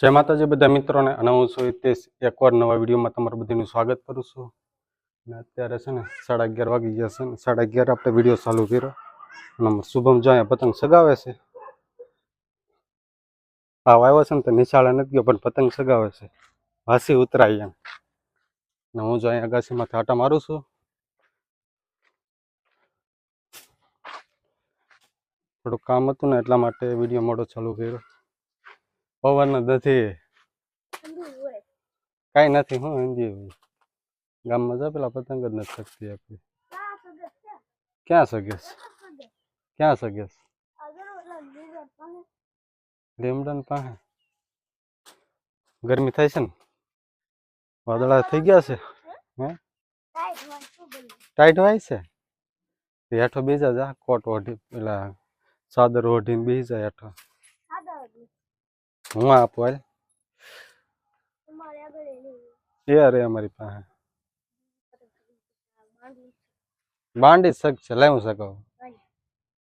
જય માતાજી બધા મિત્રોને અને હું છું હિતેશ. એકવાર નવા વિડીયોમાં તમારું બધાનું સ્વાગત કરું છું. અને અત્યારે છે ને સાડા અગિયાર વાગી ગયા છે ને સાડા અગિયાર આપણે વીડિયો ચાલુ કર્યો. અને શુભમ જો અહીંયા પતંગ સગાવે છે. ભાવ આવ્યો છે ને તો નિશાળે નથી ગયો, પણ પતંગ સગાવે છે. વાસી ઉતરાય એમ. અને હું જો અહીંયા અગાસીમાંથી આટા મારું છું. થોડુંક કામ હતું ને એટલા માટે વીડિયો મોડો ચાલુ કર્યો. પવન નથી કાંઈ નથી હું હિન્દી ગામમાં જા પેલા પતંગ જ નથી શકતી આપણી. ક્યાં સગેસ ક્યાં સગેસ? લીમડન પાસે ગરમી થાય છે ને? વાદળા થઈ ગયા છે? હે? ટાઈટ હોય છે? તે હેઠો બેજા જા કોટ ઓઢી પેલા ચાદર ઓઢીને બેસી જાય હેઠો. હું આપું એ અરે અમારી પાસે. બાંડી શક છે લાવું શકો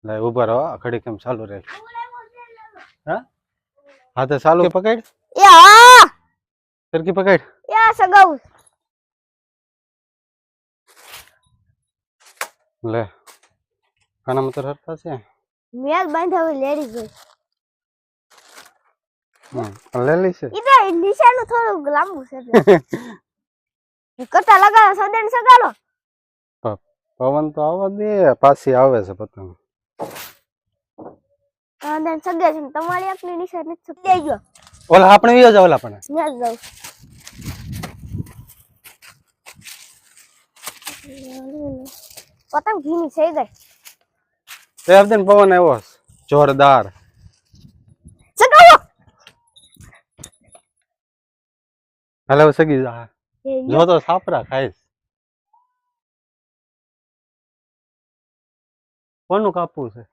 લે ઊભા રહો આ ઘડી કેમ ચાલુ રહે હા હા? તો ચાલુ પકડ? યા સરખી પકડ. યા સગાઉ. લે કાનામાં તો હરતા છે. મેલ બાંધા લેડી ગઈ. હમ લે છે. ઈ તો નિશાનું થોડું લાંબુ છે કરતા લગાડો સદન સગાડો. પવન તો આવવા દે પાછી આવે છે પતંગ. સદન સગે છે તમારી આપની નિશાન નથી સગી ગયો. ઓલા આપણે વિયો જા ઓલા પણ. પતંગ ભીની થઈ ગઈ. તે પવન આવ્યો જોરદાર સગાવો હાલે સગી જા જો તો સાપરા ખાઈશ. કોનું કાપવું છે?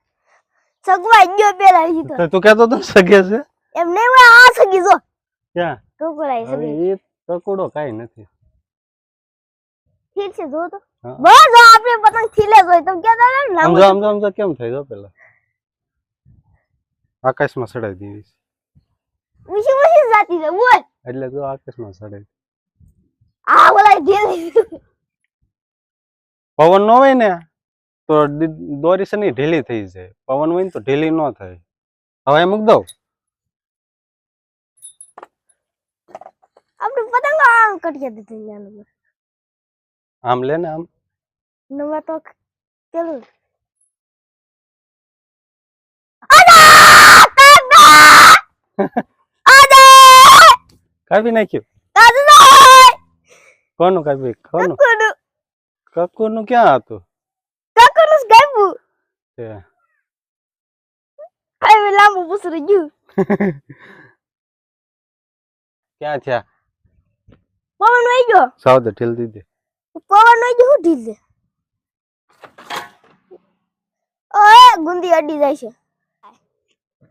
સગવા ગયો પેલા ઈ તો. તો તું કહેતો તો સગે છે? એમ નઈ હોય આ સગી જો. ક્યાં? ટોકરાઈ હવે સગી એ ટુકડો કાઈ નથી. ઠીક છે જો તો. બસ જો આપણે પતંગ ખીલે જોઈ તમે કહેતા હતા ને લાંબુ સમજો સમજો સમજો કેમ થઈ જો પેલા? આકાશમાં સડાઈ દીધી છે. ઊંચી ઊંચી જાતી છે બોલ. એટલે તો આકાશમાં સડાઈ આ બોલાય ઢીલી પવન નો હોય ને તો દોરી છે ને ઢીલી થઈ જાય. પવન હોય ને તો ઢીલી ન થાય. હવે મૂક દઉં. આપણે પતંગ આમ કટિયા દીધી નાનું આમ લે ને આમ. નવા તો કેલું કાપી નાખ્યું? કોનું કાપ્યું? કોનું? કકુનું ક્યાં હતું? તે. લાંબુ પૂછડી ગયું. ક્યાં થયા? પવન વહી ગયો? સાવ તો ઢીલ દીધી. પવન વહી ગયો? ઢીલ? છે ઓએ ગુંદી અડી જાય છે.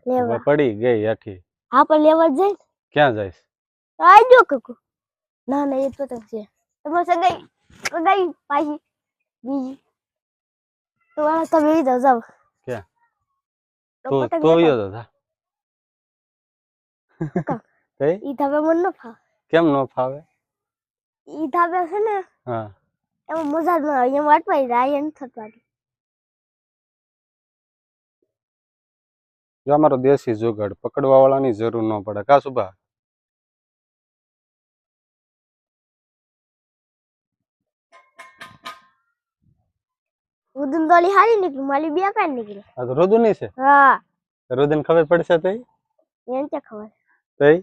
લેવા. પડી ગઈ આખી. હા પણ લેવા જાય ક્યાં જઈશ આઈ જો કકુ ના ના એ જ પતંગ છે તમારે સગાઈ સગાઈ પાછી બીજી તો વાળા તમે લીધો જાવ ક્યાં? તો તું તું લેતા વિયો તો કા? ઈ ધાબે મને ન ફાવે કેમ ન ફાવે ઈ ધાબે છે ને હા એમાં મજા જ ન આવે એમાં અટવાઈ જાય એમ જો અમારો દેશી જુગાડ પકડવા વાળાની જરૂર ન પડે કા સુભા ઉદન દોલી હારી નીકળી માલી બે કાઈ નીકળી. આ તો રુદન છે? હા. રુદન ખબર પડશે તઈ? એમ ક્યાં ખબર. તઈ?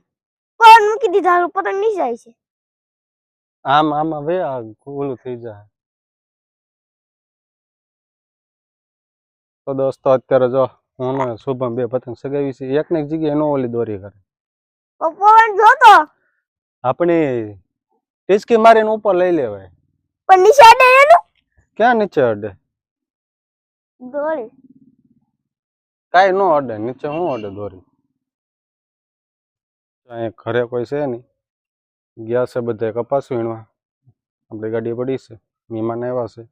પણ મૂકી દીધા? પતંગ નહીં જાય છે. આમ આમ હવે આ ઓલું થઈ જાય. તો દોસ્તો અત્યારે જો હું શુભમ બે પતંગ સગાવી છે એક ને એક જગ્યાએ નો ઓલી દોરી કરે. તો પવન જોતો આપણી ટીચકી મારીને ઉપર લઈ લેવાય. પણ નિશાડે એનું? ક્યાં નીચે અડે? દોડી કાંઈ નો અડે નીચે શું અડે દોરી? અહીંયા ઘરે કોઈ છે નહીં. ગયા છે બધે કપાસ વીણવા. આપણી ગાડી પડી છે મહેમાન આવ્યા છે.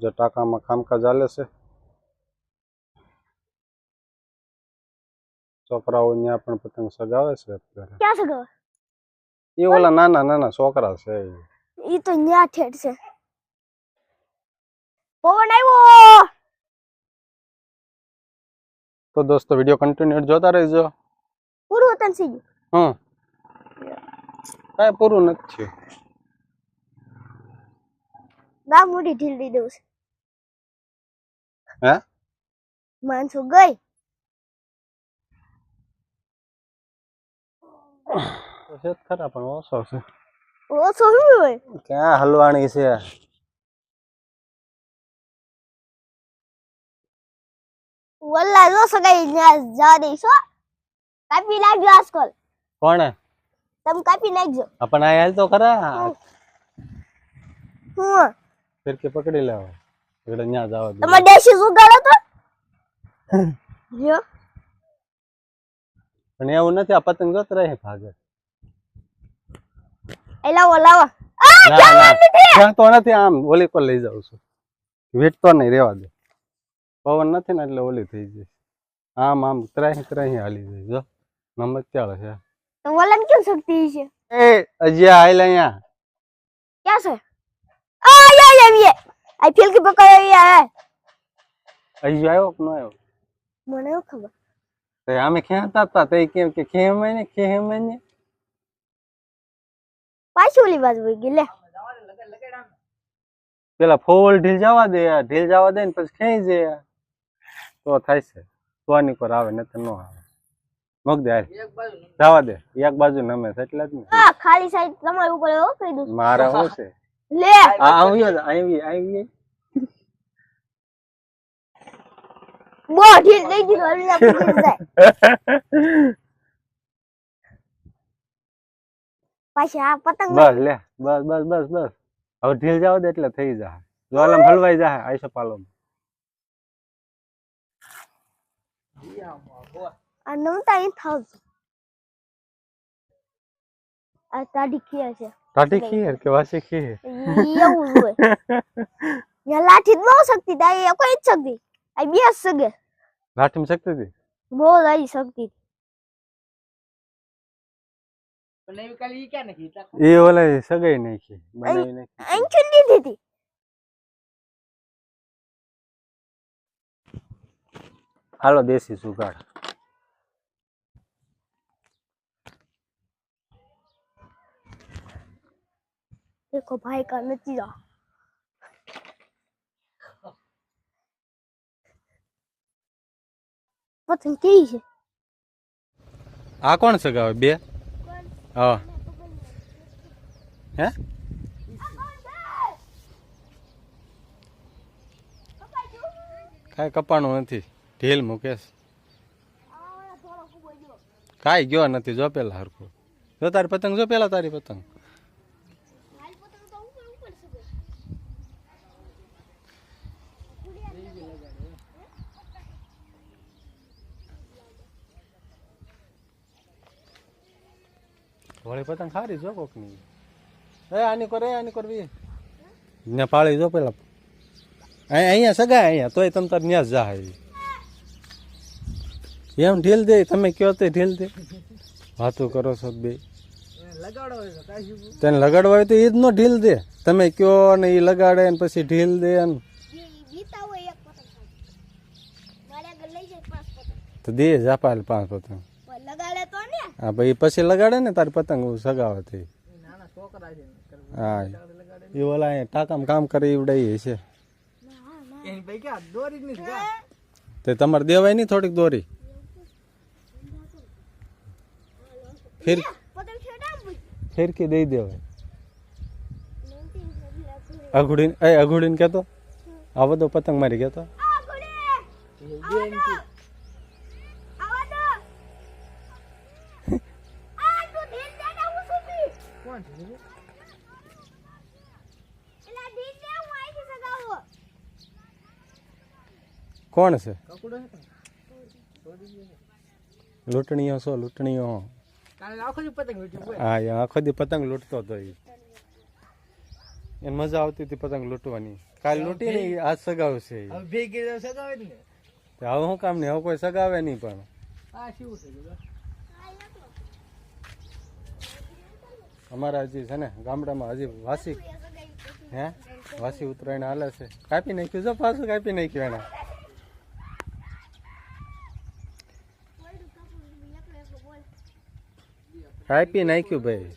જે ટાંકામાં કામકાજ ચાલે છે. છોકરાઓ ત્યાં પણ પતંગ સગાવે છે અત્યારે. એ ઓલા નાના નાના છોકરા છે. ઈ તો ન્યા ઠેઠ છે. પવન આવ્યો! તો દોસ્તો વીડિયો કન્ટિન્યુ જોતા રહેજો. પૂરું તન સી ગયું? હમ. કાય પૂરું નથી ના મોટી ઢીલ દઈ દઉં છે. હે? માણસો ગઈ? છે ખરા પણ ઓછો છે. ઓછો શું હોય? ક્યાં હલવાણી છે? વલ્લા જો સગાઈ જવા દઈશો કાપી નાખજો આજકાલ. કોણ? તમે કાપી નાખજો. આપણ આ હાલ તો ખરા. હું ફિરકી પકડી લેવા. એટલે ત્યાં જવા દે તમે દેશી સુગાડો તો. જો પણ એવું નથી આ પતંગ જોત રહે ભાગે. એલા લાવો આ જવા નથી તો નથી આમ ઓલી પર લઈ જાઉં છું. વીટતો નહીં રેવા દે. પવન નથી ને એટલે ઓલી થઈ જાય આમ આમ ત્રાહી ત્રાહી હાલી જાય જો. નંબર ચાલે છે. તો વલન કેમ શક્તિ છે એ અજિયા હાલ અહીંયા. ક્યાં છે? આ યા યા યે આ ફીલ કે પકડ યા અજિયો આવ્યો કે ન આવ્યો? મને એવું ખબર. તે અમે ખેંચતા હતા તે? કેમ કે ખેમે ને ખેમે ને. પાછી ઓલી બાજુ વઈ ગઈ લે. પેલા ફોલ ઢીલ જવા દે ઢીલ જવા દે ને પછી ખેંચી જાય તો થાય છે. તો આની પર આવે ને ન આવે. મગ દે જવા દે. એક બાજુ નમે છે એટલે જ ને. ખાલી સાઈડ તમારી ઉપર એવો કહી દઉં. મારે શું છે. લે. આ આવ્યો આવી આવી બો ઢીલ દઈ દીધો અલ્લા પકડી જાય. પાછી આ પતંગ બસ લે. બસ બસ બસ બસ. હવે ઢીલ જવા દે એટલે થઈ જાય. જ્વાલમ હલવાઈ જાય આઈસો પાલો આ નમતા અહીં થાવ આ તાડી ખીર છે. તાડી ખીર કે વાસી ખીર? એવું હોય. યા લાઠી બહુ શક્તિ એ કોઈ જ શક્તિ. આ બે સગે. લાઠી શકતી હતી? બહુ દાઈ શક્તિ. એ ઓલા સગાઈ નાખી બનાવી નાખી. અંચન દીધી. હતી હાલો દેશી સુગાડ देखो भाई का नतीजा પતંગ કેવી છે આ કોણ સગાવે બે હા હે કાંઈ કપાણું નથી ઢીલ મુકેશ કાંઈ ગયો નથી જો પેલા હરખું જો તારી પતંગ જો પેલા તારી પતંગ વળી પતંગ સારી જો કોકની એ આની કર એ આની કરવી ને પાળી જો પેલા અહીં- અહીંયા સગાય અહીંયા તોય તમ તાર ન્યા જ જાય એમ ઢીલ દે તમે કયો તે ઢીલ દે. વાતો કરો છો બે. તને લગાડવા હોય તો એ જ નો ઢીલ દે. તમે કયો ને એ લગાડે ને પછી ઢીલ દે ને જીતા હોય એક પતંગ મારે આગળ લઈ જાય પાંચ પતંગ. તો દે જાપાલ પાંચ પતંગ પણ લગાડે તો ને હા ભાઈ પછી લગાડે ને તારી પતંગ સગાવે થઈ હા એ ઓલા અહીંયા ટાકામાં કામ કરે ઉડાઈ છે. તે તમારે દેવાય નહીં થોડીક દોરી? ફિર પતંગ છેડા ફિરકી દઈ દેવાય અઘુડીને એ અઘુડીને કહેતો આ બધો પતંગ મારી કહેતો આ ગોડે આવા દો આ તું ઢીલ દે ને હું હું સગાવો હા એ આખો દી પતંગ લૂંટતો હતો એ. એને મજા આવતી હતી પતંગ લૂંટવાની. કાલ લૂંટી ને આજ સગાવશે છે હવે શું કામ નહીં હવે કોઈ સગાવે નહીં પણ. અમારા હજી છે ને ગામડામાં હજી વાસી હે? વાસી ઉતરાયણ હાલે છે. કાપી નાખ્યું છે પાછું? કાપી નાખ્યું એને કાપી નાખ્યું ભાઈ.